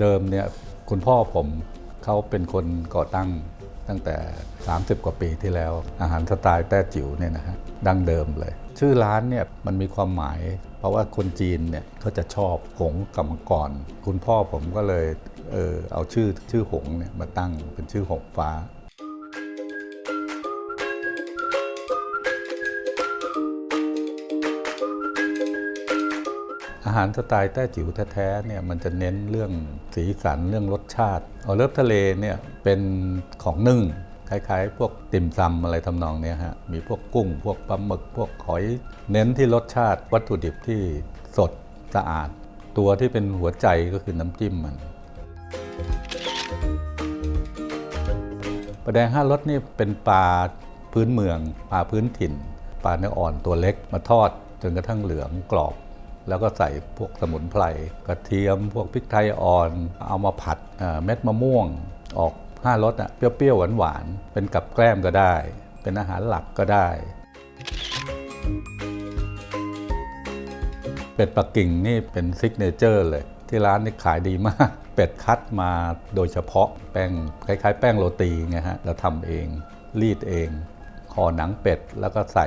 เดิมเนี่ยคุณพ่อผมเขาเป็นคนก่อตั้งตั้งแต่ 30 กว่าปีที่แล้ว อาหารสไตล์แต้จิ๋วเนี่ยนะฮะดั้งเดิมเลย ชื่อร้านเนี่ยมันมีความหมาย เพราะว่าคนจีนเนี่ยเขาจะชอบหงกับมังกรคุณพ่อผมก็เลยเออเอาชื่อชื่อหงเนี่ยมาตั้งเป็นชื่อหงฟ้า อาหารสไตล์แต้จิ๋วแท้ๆเนี่ยมันจะเน้นเรื่องสีสันเรื่องรสชาติเอเลิฟทะเลเนี่ยเป็นของนึ่งคล้ายๆ พวกติ่มซำอะไรทำนองนี้ฮะมีพวกกุ้ง พวกปลาหมึก พวกหอย เน้นที่รสชาติวัตถุดิบที่สดสะอาด ตัวที่เป็นหัวใจก็คือน้ำจิ้มมันปลาแดงห้ารสนี่เป็นปลาพื้นเมืองปลาพื้นถิ่นปลาเนื้ออ่อนตัวเล็กมาทอดจนกระทั่งเหลืองกรอบ แล้วก็ใส่พวกสมุนไพรกระเทียม พวกพริกไทยอ่อน เอามาผัดเเม็ดมะม่วงออกห้ารสอะเปรี้ยวๆหวานๆเป็นกับแกล้มก็ได้ เป็นอาหารหลักก็ได้ เป็ดปักกิ่งนี่เป็นซิกเนเจอร์เลย ที่ร้านนี่ขายดีมาก เป็ดคัดมาโดยเฉพาะแป้งคล้ายๆ แป้งโรตีไงฮะเราทำเองรีดเองคอหนังเป็ดแล้วก็ใส่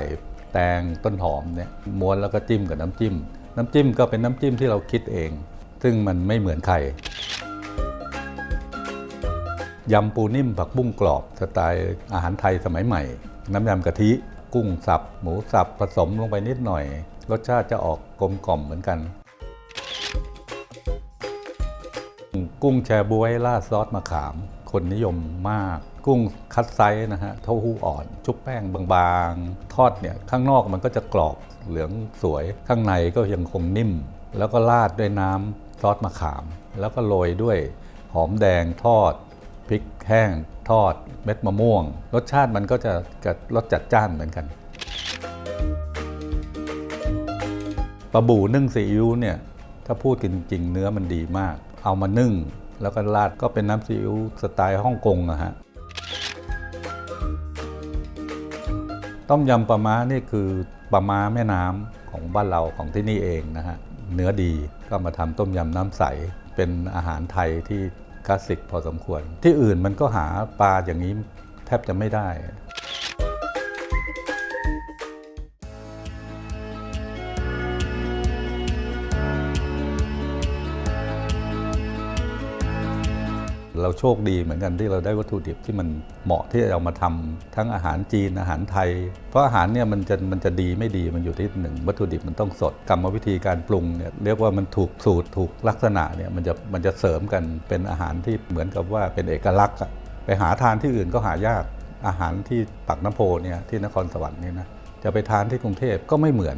แตงต้นหอมเนี่ยม้วนแล้วก็จิ้มกับน้ำจิ้ม น้ำจิ้มก็เป็นน้ำจิ้มที่เราคิดเอง ซึ่งมันไม่เหมือนใครยำปูนิ่มผักบุ้งกรอบสไตล์อาหารไทยสมัยใหม่ น้ำยำกะทิ กุ้งสับ หมูสับผสมลงไปนิดหน่อย รสชาติจะออกกลมกล่อมเหมือนกัน กุ้งแชบวยราดซอสมะขาม คนนิยมมาก กุ้งคัดไซส์นะฮะเท่าหู้อ่อน ชุบแป้งบางๆ ทอดเนี่ยข้างนอกมันก็จะกรอบเหลืองสวย ข้างในก็ยังคงนิ่ม แล้วก็ราดด้วยน้ำซอสมะขาม แล้วก็โรยด้วยหอมแดงทอดพริกแห้งทอดเม็ดมะม่วง รสชาติมันก็จะกับรสจัดจ้านเหมือนกันปลาบูนึ่งซีอิ๊วเนี่ยถ้าพูดกันจริง ๆ เนื้อมันดีมาก เอามานึ่ง แล้วก็ราดก็เป็นน้ำซีอิ๊วสไตล์ฮ่องกงอะฮะ ต้มยำปลาม้านี่คือปลาม้าแม่น้ำของบ้านเราของที่นี่เองนะฮะเนื้อดีก็มาทำต้มยำน้ำใส เป็นอาหารไทยที่คลาสสิกพอสมควร ที่อื่นมันก็หาปลาอย่างนี้แทบจะไม่ได้ เราโชคดีเหมือนกันที่เราได้วัตถุดิบที่มันเหมาะที่จะเอามาทำทั้งอาหารจีนอาหารไทย เพราะอาหารเนี่ยมันจะมันจะดีไม่ดีมันอยู่ที่หนึ่งวัตถุดิบมันต้องสดกรรมวิธีการปรุงเนี่ยเรียกว่ามันถูกสูตรถูกลักษณะเนี่ยมันจะมันจะเสริมกันเป็นอาหารที่เหมือนกับว่าเป็นเอกลักษณ์อะไปหาทานที่อื่นก็หายากอาหารที่ปักน้ำโพเนี่ยที่นครสวรรค์เนี่ยนะจะไปทานที่กรุงเทพก็ไม่เหมือน